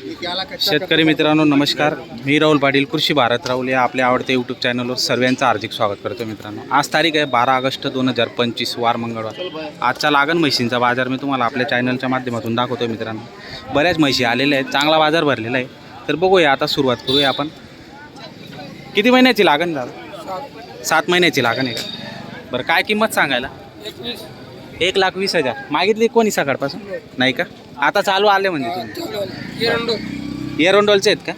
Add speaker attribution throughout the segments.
Speaker 1: शेतकरी मित्रांनो नमस्कार. मी राहुल पाटील कृषी भारत राहुल या आपल्या आवडत्या यूट्यूब चॅनलवर सर्वांचं हार्दिक स्वागत करतो मित्रांनो. आज तारीख आहे बारा ऑगस्ट दोन हजार पंचवीस वार मंगळवार. आजचा लागण म्हशींचा बाजार मी तुम्हाला आपल्या चॅनलच्या माध्यमातून दाखवतो मित्रांनो. बऱ्याच म्हशी आलेल्या आहेत चांगला बाजार भरलेला आहे. तर बघूया आता सुरुवात करूया आपण. किती महिन्याची लागण दादा सात महिन्याची लागण आहे का? बरं काय किंमत सांगायला? एक लाख वीस हजार. मागितली कोणी सकाळपासून? नाही का? आता चालू आले म्हणजे तुम्ही. एरोंडोलचे आहेत का?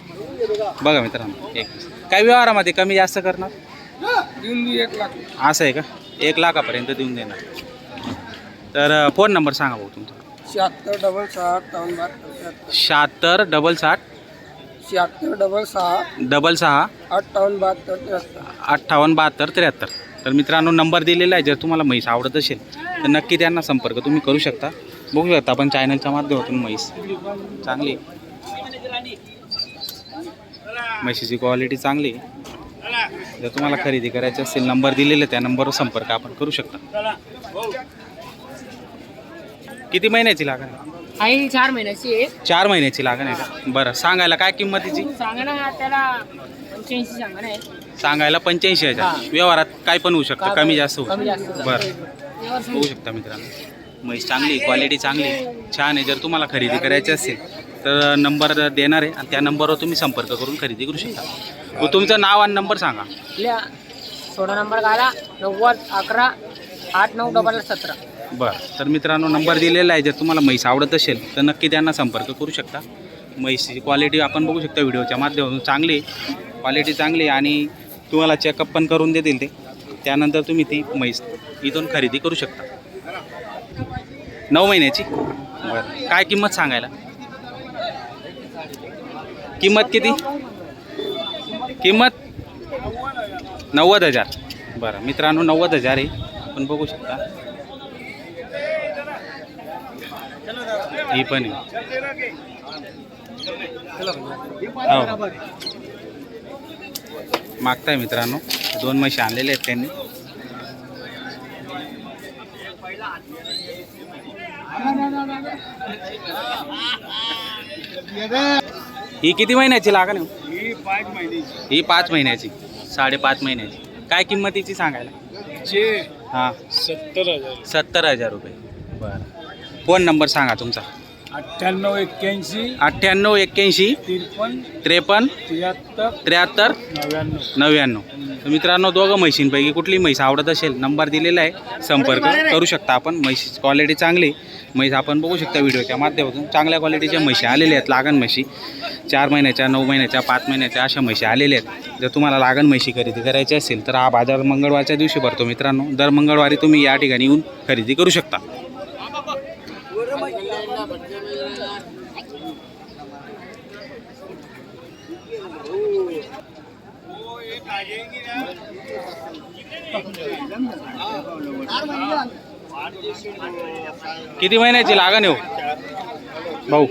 Speaker 1: बघा मित्रांनो एक काही व्यवहारामध्ये कमी जास्त करणार? असं आहे का? एक लाखापर्यंत देऊन देणार. तर फोन नंबर सांगा भाऊ तुमचा.
Speaker 2: शहात्तर डबल बहात्तर
Speaker 1: शहात्तर डबल साठ
Speaker 2: शहात्तर डबल सहा
Speaker 1: डबल सहा
Speaker 2: अठ्ठावन्न बहात्तर त्र्याहत्तर.
Speaker 1: अठ्ठावन्न बहात्तर त्र्याहत्तर. तर मित्रांनो नंबर दिलेला आहे. जर तुम्हाला म्हैस आवडत असेल तर नक्की त्यांना संपर्क तुम्ही करू शकता. बघू शकता आपण चॅनलच्या माध्यमातून म्हैस. चांगली. म्हशीची क्वालिटी चांगली. आहे जर तुम्हाला खरेदी करायची असेल नंबर दिलेला त्या नंबरवर संपर्क आपण करू शकता. किती महिन्याची लागण आहे?
Speaker 2: आई चार महिन्याची आहे.
Speaker 1: चार महिन्याची लागण आहे का? बरं सांगायला काय किंमतीची
Speaker 2: सांगा ना त्याला पंच्याऐंशी सांगा ना
Speaker 1: सांगायला पंच्याऐंशी हजार. व्यवहारात काय पण होऊ शकतं कमी जास्त होऊ
Speaker 2: कमी जास्त.
Speaker 1: बरं. होऊ शकता मित्रांनो. म्हैस चांगली क्वालिटी चांगली छान आहे. जर तुम्हाला खरेदी करायची असेल तर नंबर देणार आहे आणि त्या नंबरवर तुम्ही संपर्क करून खरेदी करू शकता. व तुमचं नाव आणि नंबर सांगा.
Speaker 2: सोळा नंबर घाला. नव्वद अकरा आठ नऊ डबल सतरा.
Speaker 1: बरं. तर मित्रांनो नंबर दिलेला आहे. जर तुम्हाला म्हैस आवडत असेल तर नक्की त्यांना संपर्क करू शकता. म्हैसची क्वालिटी आपण बघू शकता व्हिडिओच्या माध्यमातून. चांगली क्वालिटी चांगली आणि तुम्हाला चेकअप पण करून देतील ते. त्यानंतर तुम्ही ती म्हैस इथून खरेदी करू शकता. नऊ महिन्याची? बरं. काय किंमत सांगायला? किंमत किती? किंमत? नव्वद हजार. बरं मित्रांनो नव्वद हजार आहे. आपण बघू शकता. ही पण आहे. हो. मागताय मित्रांनो दोन म्हशी आणलेले आहेत त्यांनी. ही किती महिन्याची आहे?
Speaker 2: ही पाच महिन्याची.
Speaker 1: ही पाच महिन्याची साडेपाच महिन्याची. काय किंमतीची सांगायला?
Speaker 2: चे
Speaker 1: हां.
Speaker 2: सत्तर हजार.
Speaker 1: सत्तर हजार रुपये. बरं. फोन नंबर सांगा तुमचा.
Speaker 2: अठ्ठ्याण्णव एक्क्याऐंशी
Speaker 1: अठ्ठ्याण्णव एक्क्याऐंशी
Speaker 2: त्रेपन्न
Speaker 1: त्रेपन्न
Speaker 2: त्र्याहत्तर
Speaker 1: त्र्याहत्तर
Speaker 2: नव्याण्णव.
Speaker 1: नव्याण्णव. तर मित्रांनो दोघं म्हशींपैकी कुठली म्हैस आवडत असेल नंबर दिलेला आहे. संपर्क करू शकता आपण. म्हशीची क्वालिटी चांगली म्हैस आपण बघू शकता व्हिडिओच्या माध्यमातून. चांगल्या क्वालिटीच्या म्हशी आलेल्या आहेत लागण म्हशी. चार महिन्याच्या नऊ महिन्याच्या पाच महिन्याच्या अशा म्हशी आलेल्या आहेत. जर तुम्हाला लागण म्हशी खरेदी करायची असेल तर हा बाजार मंगळवारच्या दिवशी भरतो मित्रांनो. दर मंगळवारी तुम्ही या ठिकाणी येऊन खरेदी करू शकता. किती महिन्याची लागण आहे हो? भाऊ.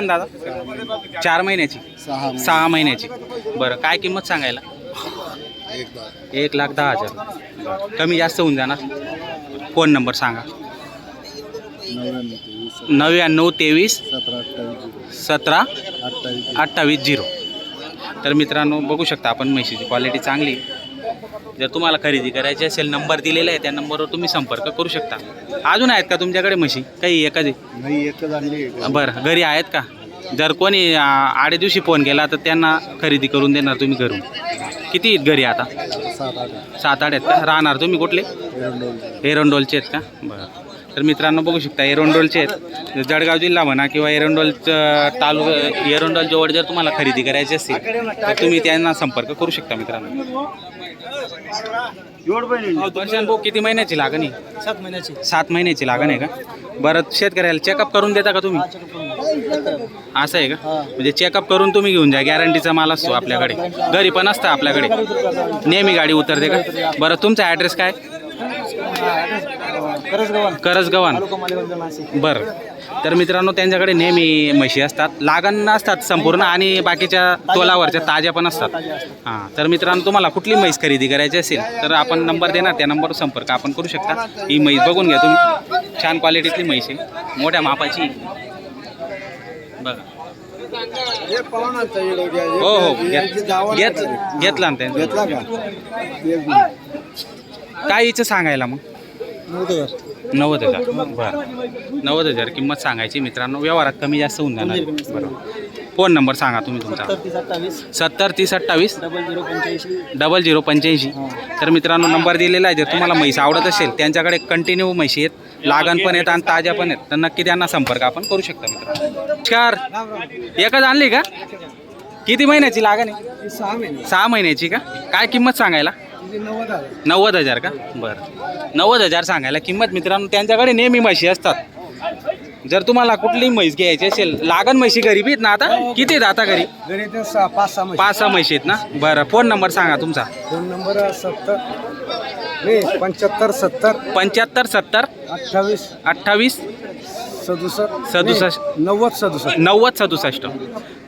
Speaker 1: दादा चार महिन्याची?
Speaker 2: सहा
Speaker 1: महिन्याची. बरं काय किंमत सांगायला? एक लाख. दहा हजार. कमी जास्त होऊन जाणार? फोन नंबर सांगा. नव्याण्णव तेवीस
Speaker 2: सतरा अठ्ठावीस
Speaker 1: सतरा
Speaker 2: अठ्ठावीस
Speaker 1: अठ्ठावीस झिरो. तर मित्रांनो बघू शकता आपण म्हशीची क्वालिटी चांगली. जर तुम्हाला खरेदी करायची असेल नंबर दिलेला आहे त्या नंबरवर तुम्ही संपर्क करू शकता. अजून आहेत का तुमच्याकडे म्हशी? काही एकच आहे
Speaker 2: नाही एकच आणली
Speaker 1: बरं घरी आहेत का? जर कोणी आ, आडे दिवशी फोन केला तर त्यांना खरेदी करून देणार तुम्ही घरून. किती आहेत घरी आता?
Speaker 2: सात आठ
Speaker 1: सात आठ आहेत का? राहणार तुम्ही कुठले?
Speaker 2: एरंडोल
Speaker 1: एरंडोलचे आहेत का? बरं. तर मित्रांनो बघू शकता एरंडोलचे आहेत. जळगाव जिल्हा म्हणा किंवा एरंडोलचं तालुका एरंडोल जवळ जर तुम्हाला खरेदी करायची असेल तर तुम्ही त्यांना संपर्क करू शकता मित्रांनो. दर्शन भाऊ किती महिन्याची लागण आहे?
Speaker 2: सात महिन्याची.
Speaker 1: सात महिन्याची लागण आहे का? बरं शेतकऱ्याला चेकअप करून देता का तुम्ही? असं आहे का? म्हणजे चेकअप करून तुम्ही घेऊन जा गॅरंटीचा माल असतो आपल्याकडे. घरी पण असतं आपल्याकडे. नेहमी गाडी उतरते का? बरं तुमचा ॲड्रेस काय? करजगव्हाण बरं. तर मित्रांनो त्यांच्याकडे नेहमी म्हशी असतात. लागण असतात संपूर्ण आणि बाकीच्या तोलावरच्या ताज्या पण असतात. हां तर मित्रांनो तुम्हाला कुठली म्हैस खरेदी करायची असेल तर आपण नंबर देणार. त्या नंबरवर संपर्क आपण करू शकता. ही म्हैस बघून घ्या तुम्ही. छान क्वालिटीतली म्हैस आहे. मोठ्या मापाची. बघा. हो हो घेत घेत घेतला ना
Speaker 3: का?
Speaker 1: काय हिचं सांगायला मग? नव्वद हजार. बरं. नव्वद हजार किंमत सांगायची मित्रांनो. व्यवहारात कमी जास्त होऊन जाणार. बरोबर फोन नंबर सांगा तुम्ही तुमचा. सत्तर तीस अठ्ठावीस.
Speaker 3: डबल झिरो पंच्याऐंशी.
Speaker 1: तर मित्रांनो नंबर दिलेला आहे. जर तुम्हाला म्हैस आवडत असेल त्यांच्याकडे कंटिन्यू म्हशी आहेत. लागण पण आहेत आणि ताज्या पण आहेत. तर नक्की त्यांना संपर्क आपण करू शकता मित्रांनो. नमस्कार. एकच आणली का? किती महिन्याची लागण आहे?
Speaker 3: सहा महिने.
Speaker 1: सहा महिन्याची का? काय किंमत सांगायला?
Speaker 3: नव्वद आहे
Speaker 1: नव्वद हजार का? बरं. नव्वद हजार सांगायला किंमत मित्रांनो त्यांच्याकडे नेहमी म्हशी असतात. जर तुम्हाला कुठली म्हैस घ्यायची असेल लागण म्हशी गरीबी आहेत ना आता? किती आहेत आता घरी?
Speaker 3: सहा पाच सहा
Speaker 1: पाच सहा म्हशी आहेत ना? बरं. फोन नंबर सांगा तुमचा.
Speaker 3: फोन नंबर सत्तर पंच्याहत्तर सत्तर
Speaker 1: पंच्याहत्तर सत्तर
Speaker 3: अठ्ठावीस.
Speaker 1: अठ्ठावीस
Speaker 3: सदुसष्ट
Speaker 1: सदुसष्ट.
Speaker 3: नव्वद सदुसष्ट.
Speaker 1: नव्वद सदुसष्ट.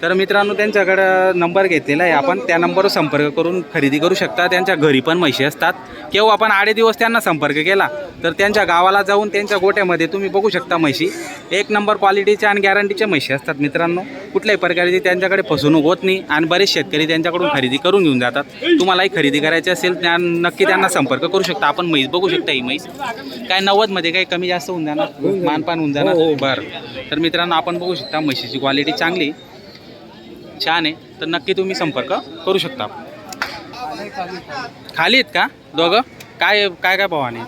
Speaker 1: तर मित्रांनो त्यांच्याकडं नंबर घेतलेला आहे आपण. त्या नंबरवर संपर्क करून खरेदी करू शकता. त्यांच्या घरी पण म्हशी असतात. केव्हा आपण आडे दिवस त्यांना संपर्क केला तर त्यांच्या गावाला जाऊन त्यांच्या गोट्यामध्ये तुम्ही बघू शकता म्हशी. एक नंबर क्वालिटीच्या आणि गॅरंटीच्या म्हशी असतात मित्रांनो. कुठल्याही प्रकारची त्यांच्याकडे फसवणूक होत नाही आणि बरेच शेतकरी त्यांच्याकडून खरेदी करून घेऊन जातात. तुम्हालाही खरेदी करायची असेल त्या नक्की त्यांना संपर्क करू शकता. आपण म्हैस बघू शकता ही म्हैस. काय नव्वदमध्ये काही कमी जास्त होऊन जाणार? मानपान होऊन जाणार. बरं. तर मित्रांनो आपण बघू शकता म्हशीची क्वालिटी चांगली छान आहे. तर नक्की तुम्ही संपर्क करू शकता. खाली आहेत का दोघं? काय काय काय भावाने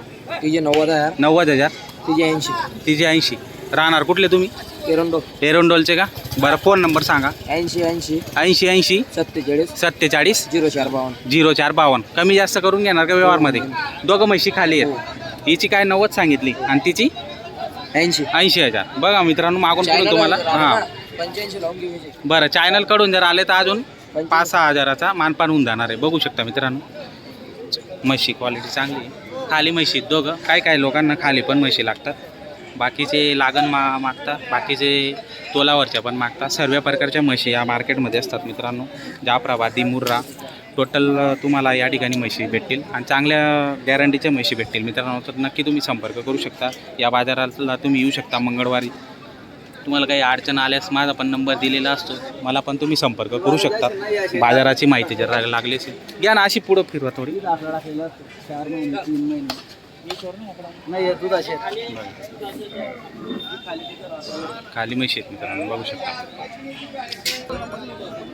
Speaker 3: तिचे नव्वद आहे
Speaker 1: नव्वद हजार.
Speaker 3: तिचे ऐंशी.
Speaker 1: तिचे ऐंशी. राहणार कुठले तुम्ही?
Speaker 3: एरंडो
Speaker 1: एरोंडोलचे का? बरं फोन नंबर सांगा.
Speaker 3: ऐंशी ऐंशी.
Speaker 1: ऐंशी ऐंशी.
Speaker 3: सत्तेचाळीस.
Speaker 1: सत्तेचाळीस.
Speaker 3: झिरो चार बावन्न.
Speaker 1: झिरो चार बावन्न. कमी जास्त करून घेणार का व्यवहारमध्ये? दोघं म्हशी खाली आहेत. हिची काय नव्वद सांगितली? आणि तिची?
Speaker 3: ऐंशी.
Speaker 1: ऐंशी हजार. बघा मित्रांनो मागून पुढे तुम्हाला हां.
Speaker 3: पंच्याऐंशी लावून घेऊ
Speaker 1: बरं चॅनलकडून जर आले तर अजून पाच सहा हजाराचा मानपान होऊन जाणार आहे. बघू शकता मित्रांनो. म्हशी क्वालिटी चांगली आहे. खाली म्हशी दोघं. काय काय लोकांना खाली पण म्हशी लागतात. बाकीचे लागण मा मागतात. बाकीचे तोलावरच्या पण मागतात. सर्व प्रकारच्या म्हशी या मार्केटमध्ये असतात मित्रांनो. जाफराबादी मुर्रा टोटल तुम्हाला या ठिकाणी म्हशी भेटतील आणि चांगल्या गॅरंटीच्या म्हशी भेटतील. मित्रांनो तर नक्की तुम्ही संपर्क करू शकता. या बाजाराला तुम्ही येऊ शकता मंगळवारी. तुम्हाला काही अडचण आल्यास माझा पण नंबर दिलेला असतो. मला पण तुम्ही संपर्क करू शकता. बाजाराची माहिती जर लागली असेल. घ्या ना अशी पुढं फिरवा थोडी.
Speaker 3: नाही
Speaker 1: खाली म्हशी आहेत मित्रांनो बघू शकता.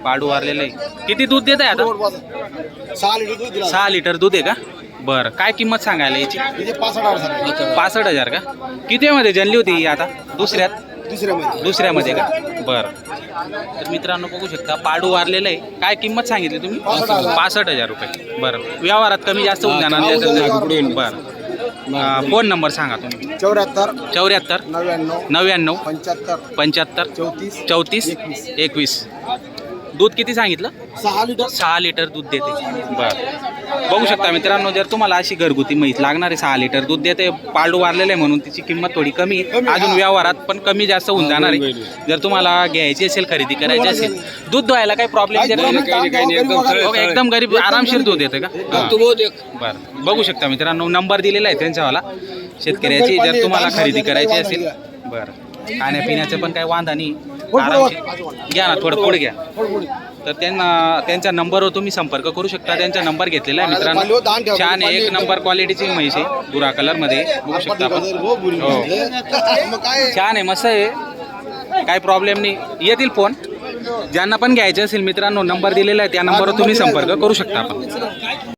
Speaker 1: पाडू वारलेलं. आहे किती दूध देत आहे आता?
Speaker 3: सहा लिटर दूध
Speaker 1: सहा लिटर दूध आहे का? बरं काय किंमत सांगायला याची?
Speaker 3: पासष्ट हजार
Speaker 1: का? कितीमध्ये जनली होती ही आता? दुसऱ्यात?
Speaker 3: दुसऱ्या महिने
Speaker 1: दुसऱ्यामध्ये का? बरं. तर मित्रांनो बघू शकता पाडू वारलेलं आहे. काय किंमत सांगितली तुम्ही?
Speaker 3: पासष्ट हजार.
Speaker 1: रुपये. बरं. व्यवहारात कमी जास्त होऊन जाणार बरं. अं, फोन नंबर सांगा तुम्ही
Speaker 3: चौऱ्याहत्तर
Speaker 1: चौऱ्याहत्तर
Speaker 3: नव्याण्णव
Speaker 1: नव्याण्णव
Speaker 3: पंच्याहत्तर
Speaker 1: पंच्याहत्तर
Speaker 3: चौतीस
Speaker 1: चौतीस एकवीस. दूध किती सांगितलं?
Speaker 3: सहा लिटर.
Speaker 1: सहा लिटर दूध देते. बरं. बघू शकता मित्रांनो जर तुम्हाला अशी घरगुती म्हैस लागणार आहे सहा लिटर दूध देते पाळडू वारलेलं आहे म्हणून तिची किंमत थोडी कमी आहे.
Speaker 3: कमी,
Speaker 1: अजून
Speaker 3: हा.
Speaker 1: व्यवहारात पण कमी जास्त होऊन जाणार आहे. जर तुम्हाला घ्यायची असेल खरेदी करायची असेल दूध धुवायला काही प्रॉब्लेम एकदम गरीब आरामशीर दूध येतं का? हा. बरं. बघू शकता मित्रांनो नंबर दिलेला आहे त्यांच्यावाला. शेतकऱ्याची जर तुम्हाला खरेदी करायची असेल. बरं. खाण्यापिण्याचं पण काही वांधा नाही. आरामशीर घ्या ना थोडं पुढे घ्या. तर त्यांना त्यांच्या नंबरवर तुम्ही संपर्क करू शकता. त्यांचा नंबर घेतलेला आहे मित्रांनो. छान आहे एक नंबर क्वालिटीची म्हैस आहे. बुरा कलरमध्ये बघू शकता आपण. हो. छान आहे मस्त आहे. काही प्रॉब्लेम नाही. येतील फोन ज्यांना पण घ्यायचे असेल मित्रांनो नंबर दिलेला आहे त्या नंबरवर तुम्ही संपर्क करू शकता आपण.